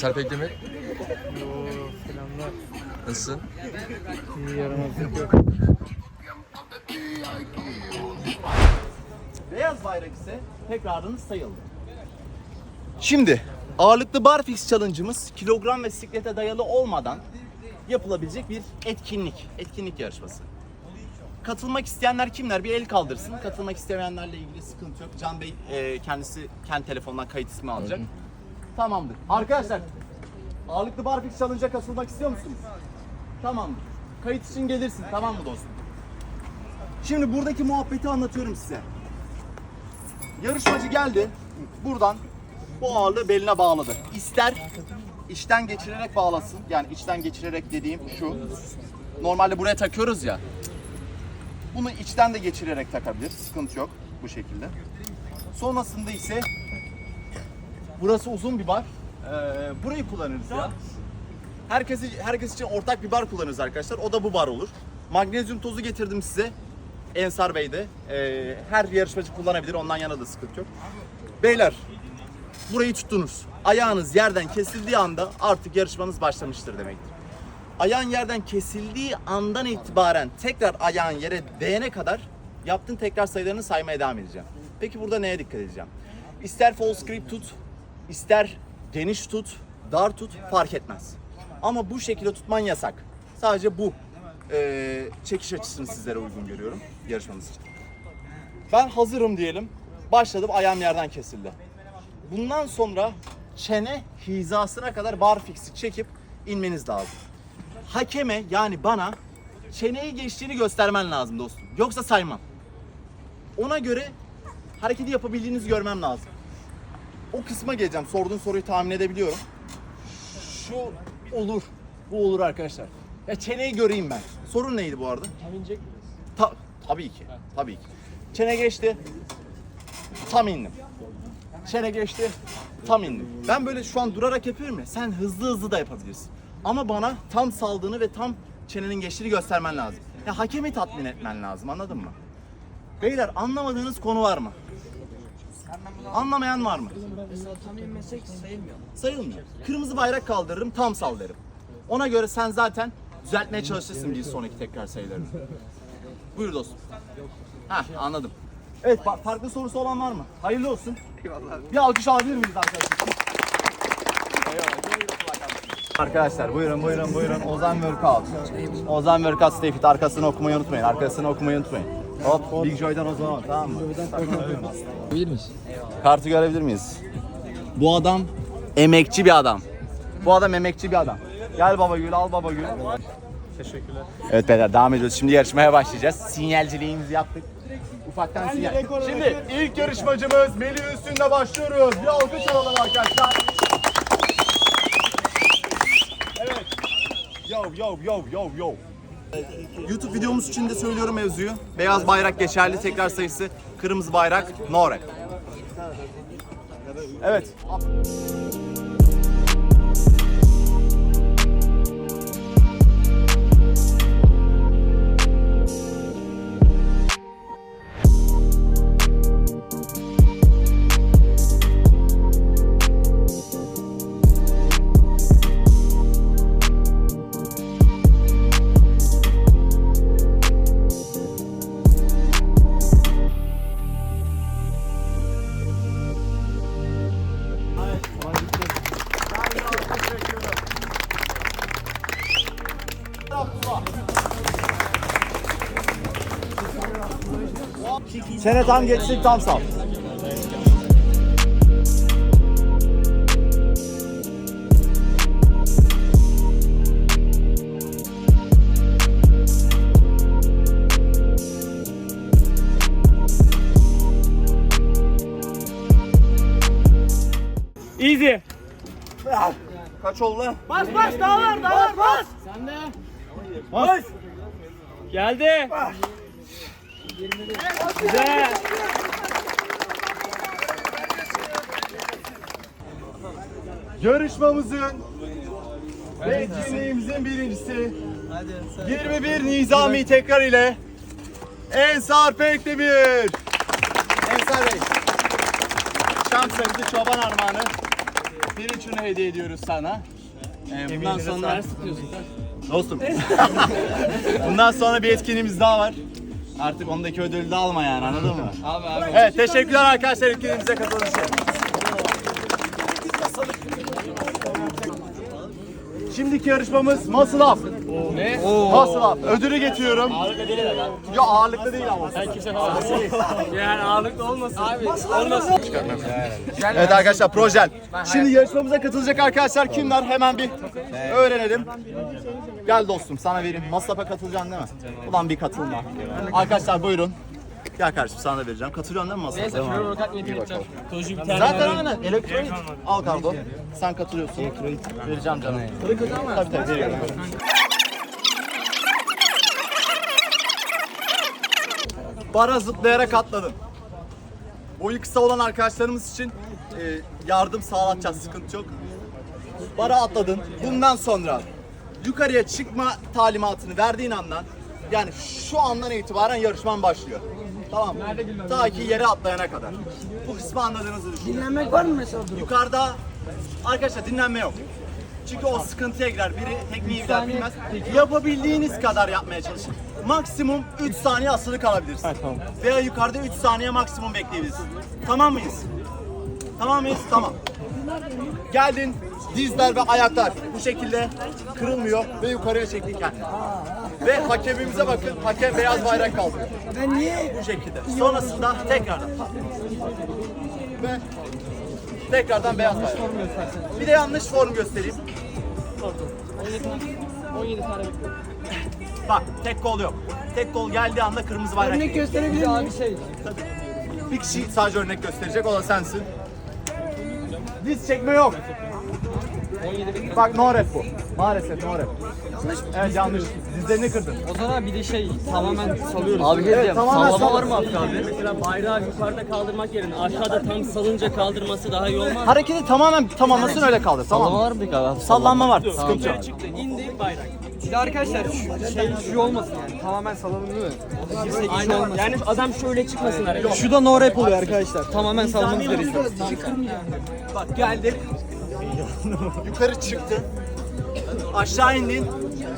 Ensar Pekdemir. Oo, selamlar. Nasılsın? İyi yaramazlık yok. Beyaz bayrak ise tekrarınız sayıldı. Şimdi ağırlıklı barfix challenge'ımız kilogram ve siklete dayalı olmadan yapılabilecek bir etkinlik. Etkinlik yarışması. Katılmak isteyenler kimler? Bir el kaldırsın. Katılmak istemeyenlerle ilgili sıkıntı yok. Can Bey e, kendisi kendi telefonundan kayıt ismi alacak. Tamamdır. Arkadaşlar ağırlıklı barfix challenge'a katılmak istiyor musunuz? Tamamdır. Kayıt için gelirsin tamam mı dostum? Şimdi buradaki muhabbeti anlatıyorum size. Yarışmacı geldi. Buradan bu ağırlığı beline bağladı. İster içten geçirerek bağlasın. Yani içten geçirerek dediğim şu. Normalde buraya takıyoruz ya. Bunu içten de geçirerek takabilir. Sıkıntı yok bu şekilde. Sonrasında ise burası uzun bir bar. Ee, burayı kullanırız ya. Herkesi herkes için ortak bir bar kullanırız arkadaşlar. O da bu bar olur. Magnezyum tozu getirdim size. Ensar Bey de. Ee, her yarışmacı kullanabilir. Ondan yana da sıkıntı yok. Beyler burayı tuttunuz. Ayağınız yerden kesildiği anda artık yarışmanız başlamıştır demektir. Ayağın yerden kesildiği andan itibaren tekrar ayağın yere değene kadar yaptığın tekrar sayılarını saymaya devam edeceğim. Peki burada neye dikkat edeceğim? İster false grip tut, ister geniş tut, dar tut fark etmez. Ama bu şekilde tutman yasak. Sadece bu eee, çekiş açısını sizlere uygun görüyorum yarışmamız için. Ben hazırım diyelim. Başladım ayağım yerden kesildi. Bundan sonra çene hizasına kadar bar fix'i çekip inmeniz lazım. Hakeme yani bana çeneyi geçtiğini göstermen lazım dostum. Yoksa saymam. Ona göre hareketi yapabildiğinizi görmem lazım. O kısma geleceğim. Sorduğun soruyu tahmin edebiliyorum. Şu olur. Bu olur arkadaşlar. Ya çeneyi göreyim ben. Sorun neydi bu arada? Tam inecek miyiz? Ta- tabii ki. Tabii ki. Çene geçti. Tam indim. Çene geçti. Tam indim. Ben böyle şu an durarak yapıyorum ya. Sen hızlı hızlı da yapabilirsin. Ama bana tam saldığını ve tam çenenin geçtiğini göstermen lazım. Ya hakemi tatmin etmen lazım. Anladın mı? Beyler anlamadığınız konu var mı? Anlamayan var mı? Mesela tam inmesek sayılmıyor. Sayılmıyor. Kırmızı bayrak kaldırırım, tam sal derim. Ona göre sen zaten düzeltmeye çalışırsın bir sonraki tekrar sayılarını. Buyur dostum. Ha anladım. Evet fa- farklı sorusu olan var mı? Hayırlı olsun. Bir alkış alabilir miyiz arkadaşlar? Arkadaşlar buyurun buyurun buyurun Ozan Workout. Ozan Workout Stay Fit arkasını okumayı unutmayın. Arkasını okumayı unutmayın. Hop Big Joy'dan o zaman tamam mı? Bilir miyiz? Kartı görebilir miyiz? Bu adam emekçi bir adam. Bu adam emekçi bir adam. Gel baba gül, al baba gül. Teşekkürler. Evet beyler devam ediyoruz. Şimdi yarışmaya başlayacağız. Sinyalciliğimizi yaptık. Ufaktan sinyal. Şimdi ilk yarışmacımız Melih Üstün'le başlıyoruz. Bir alkış alalım arkadaşlar. Evet. Yo yo yo yo yo. YouTube videomuz için de söylüyorum mevzuyu. Beyaz bayrak geçerli tekrar sayısı. Kırmızı bayrak no. Evet. Çene tam geçsin tam sal. Easy. Kaç oldu lan? Bas bas daha var daha var bas. Sen de. Bas. Geldi. Güzel. Yarışmamızın ve etkinliğimizin birincisi 21 Nizami tekrar ile Ensar Pekdemir. Ensar Bey. Şam sarısı çoban armağanı. Pirinç unu hediye ediyoruz sana. Ee, bundan sonra dostum. bundan sonra bir etkinliğimiz daha var. Artık ondaki ödülü de alma yani anladın mı? Abi abi. Evet teşekkürler arkadaşlar etkinliğimize katıldığınız için. Şimdiki yarışmamız Muscle Up. Ne? Muscle Up. Ödülü getiriyorum. Ağırlıklı değil Yok ağırlıklı değil ama. Yani ağırlıklı olmasın. Abi olmasın. Evet arkadaşlar Projel. Şimdi yarışmamıza katılacak arkadaşlar kimler hemen bir öğrenelim. Gel dostum sana vereyim. Maslap'a katılacaksın değil mi? Ulan bir katılma. Arkadaşlar buyurun. Gel kardeşim sana da vereceğim. Katılıyorsun değil mi Maslap'a? Neyse şöyle bırakat niyeti yapacağım. Toji bir tane Zaten aynen elektronik. Al kargo. Sen katılıyorsun. Vereceğim canım. Tabii tabii veriyorum. Bara zıplayarak atladın. Boyu kısa olan arkadaşlarımız için e, yardım sağlatacağız sıkıntı yok. Bara atladın. Bundan sonra yukarıya çıkma talimatını verdiğin andan yani şu andan itibaren yarışman başlıyor. Tamam mı? Ta ki yere atlayana kadar. Bu kısmı anladığınızı düşünüyorum. Dinlenmek var mı mesela? Yukarıda arkadaşlar dinlenme yok. Çünkü o sıkıntıya girer. Biri tekniği bilir bilmez. Yapabildiğiniz kadar yapmaya çalışın. Maksimum 3 saniye asılı kalabilirsiniz. Veya yukarıda 3 saniye maksimum bekleyebilirsiniz. Tamam mıyız? Tamam mıyız? Tamam. Geldin. Dizler ve ayaklar bu şekilde kırılmıyor ve yukarıya çektin kendini. Ve hakemimize bakın. Hakem beyaz bayrak kaldırıyor. Ben niye? Bu şekilde. Sonrasında tekrardan. Ve tekrardan beyaz bayrak. Bir de yanlış form göstereyim. 17 tane. Bak tek kol yok. Tek kol geldiği anda kırmızı bayrak. Örnek gösterebilir miyim? Bir şey. Bir kişi sadece örnek gösterecek o da sensin. Diz çekme yok. 17 bekliyorum. Bak no rep bu. Maalesef no rep. Evet yanlış. Dizlerini kırdın. O zaman bir de şey tamamen salıyoruz. Abi şey diyeceğim. tamamen Sallama sal- var mı Hakkı abi? Mesela bayrağı yukarıda kaldırmak yerine aşağıda tam salınca kaldırması daha iyi olmaz. Hareketi tamamen tamamlasın öyle kaldır. Sallama Tamam. mı? var mı peki abi? Sallanma var. Sıkıntı yok. çıktı, indi bayrak. Bir de arkadaşlar şu, şey şu olmasın yani. Tamamen mi? Girsek Aynen. olmasın. Yani adam şöyle çıkmasın hareket. Şu da no rap oluyor arkadaşlar. Tamamen Nizami gerekiyor. Bak geldin. Yukarı çıktın. Aşağı indin.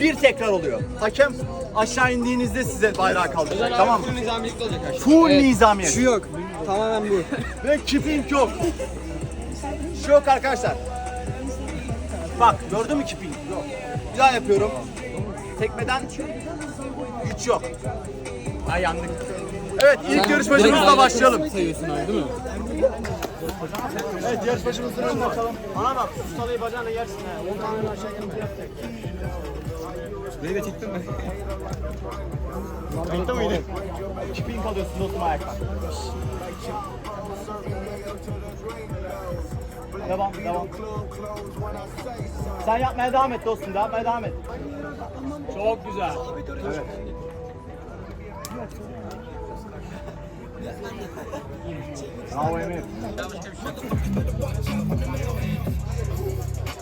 Bir tekrar oluyor. Hakem aşağı indiğinizde size bayrağı kaldıracak. Tamam mı? Nizamilikte olacak her şey. Full nizamiye. Şu yok. Tamamen bu. Ve keeping yok. Şu yok arkadaşlar. Bak gördün mü keeping? Yok. Bir daha yapıyorum. Tekmeden güç yok. Ha yandık. Evet ilk yarışmacımızla başlayalım. Sayıyorsun abi değil mi? Evet yarışmacımızın önüne bakalım. Bana bak, ustalayı bacağına yersin ha. 10 tane aşağı yapacak. Neyi de çektin mi? Bekle miydi? Keeping alıyorsun dostum ayakta. Devam, devam. Sen yapmaya devam et dostum, yapmaya devam et. Çok güzel. Evet. Bravo Emir.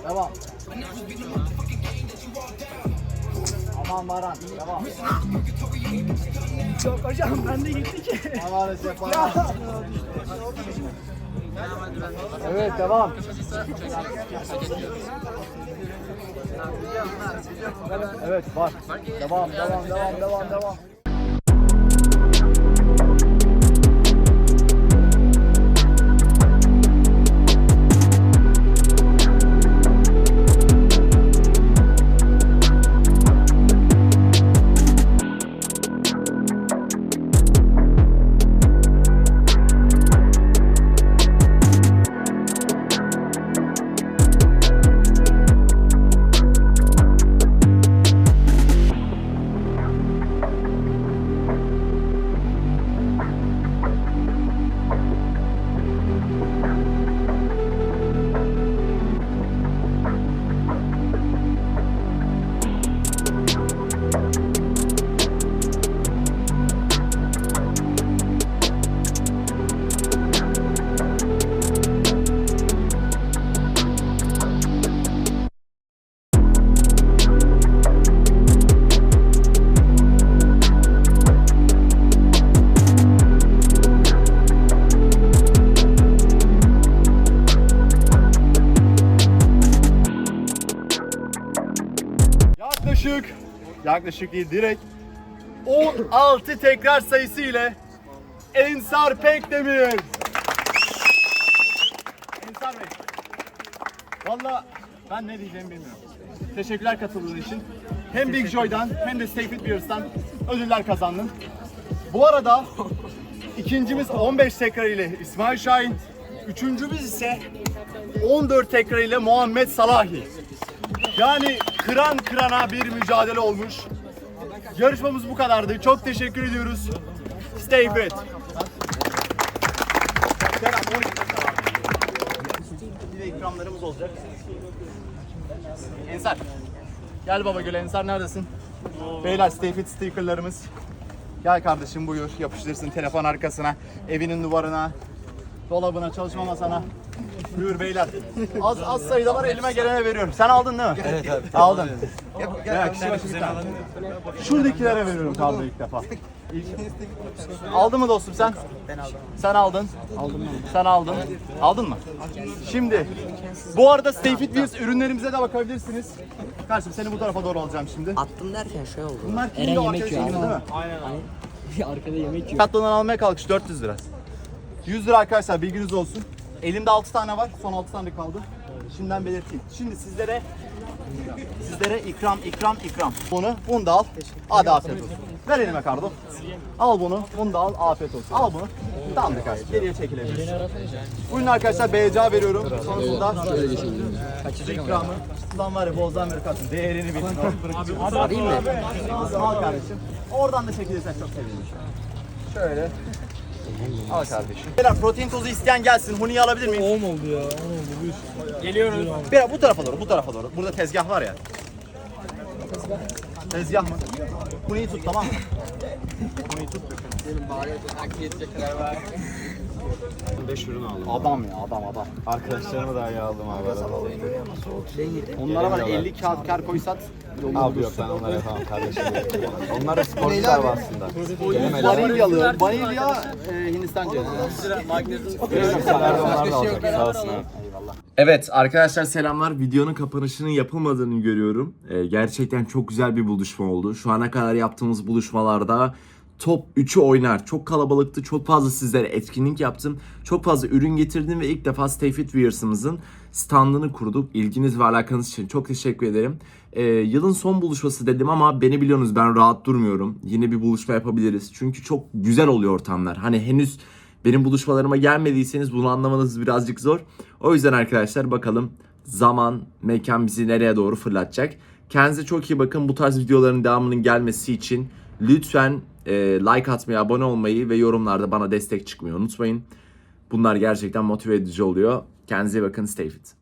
Devam. Aman Baran, devam. Çok hocam ben de gitti ki. Maalesef Baran. Evet, devam. Evet, var. Devam, devam, devam, devam, devam. Yaklaşık değil direkt 16 tekrar sayısı ile Ensar Pekdemir. Ensar Bey. Valla ben ne diyeceğimi bilmiyorum. Teşekkürler katıldığın için. Hem Big Joy'dan hem de Stay Fit Beers'tan ödüller kazandın. Bu arada ikincimiz 15 tekrar ile İsmail Şahin. Üçüncümüz ise 14 tekrar ile Muhammed Salahi. Yani kıran kırana bir mücadele olmuş. Yarışmamız bu kadardı. Çok teşekkür ediyoruz. Stay fit. Bir de ikramlarımız olacak. Ensar. Gel baba gül Ensar neredesin? Beyler Stay Fit stickerlarımız. Gel kardeşim buyur yapıştırsın telefon arkasına, evinin duvarına, dolabına, çalışma masana. Buyur beyler. Az az sayıda var elime gelene veriyorum. Sen aldın değil mi? Evet abi. Aldın. Ya, kişi başı bir tane. Şuradakilere veriyorum kaldı ilk defa. İlk... Aldın mı dostum sen? Ben aldım. Sen aldın. Aldım Sen aldın. Aldın mı? Şimdi bu arada Stay Fit Wheels ürünlerimize de bakabilirsiniz. Kardeşim seni bu tarafa doğru alacağım şimdi. Attım derken şey oldu. Bunlar kimde o arkadaşın değil mi? Arkada yemek yiyor. Katlanan almaya kalkış 400 lira. 100 lira arkadaşlar bilginiz olsun. Elimde 6 tane var. Son 6 tane kaldı. Şimdiden belirteyim. Şimdi sizlere sizlere ikram ikram ikram. Bunu bunu da al. Hadi afiyet olsun. Ver elime kardo. Al bunu. Bunu da al. Afiyet olsun. Al bunu. Tamam kardeşim. Geriye çekilebiliriz. Buyurun arkadaşlar BCA veriyorum. Sonrasında Şöyle ikramı. Ulan var ya bozdan beri kalsın. Değerini bilin. Abi mı? Al kardeşim. Oradan da çekilirsen çok sevinirim. Şöyle. Al kardeşim. Beyler protein tozu isteyen gelsin. Huni'yi alabilir miyim? 10 oldu ya. 10 oldu. Geliyoruz. Beyler bu tarafa doğru, bu tarafa doğru. Burada tezgah var ya. Tezgah mı? Huni'yi tut tamam mı? Huni'yi tut. Adam ya adam adam. Arkadaşlarımı da aldım abi arada. Onlara var 50 kağıt kar koy sat. Abi yok ben onları yapamam kardeşim. Onlar da sporcular var aslında. Vanilyalı. Vanilya e, Hindistan cevizi. Sağ olsun abi. Evet arkadaşlar selamlar. Videonun kapanışının yapılmadığını görüyorum. Ee, gerçekten çok güzel bir buluşma oldu. Şu ana kadar yaptığımız buluşmalarda top 3'ü oynar. Çok kalabalıktı. Çok fazla sizlere etkinlik yaptım. Çok fazla ürün getirdim ve ilk defa Stay Fit Wears'ımızın standını kurduk. İlginiz ve alakanız için çok teşekkür ederim. Ee, yılın son buluşması dedim ama beni biliyorsunuz ben rahat durmuyorum. Yine bir buluşma yapabiliriz. Çünkü çok güzel oluyor ortamlar. Hani henüz benim buluşmalarıma gelmediyseniz bunu anlamanız birazcık zor. O yüzden arkadaşlar bakalım zaman, mekan bizi nereye doğru fırlatacak. Kendinize çok iyi bakın. Bu tarz videoların devamının gelmesi için lütfen like atmayı, abone olmayı ve yorumlarda bana destek çıkmayı unutmayın. Bunlar gerçekten motive edici oluyor. Kendinize bakın. Stay fit.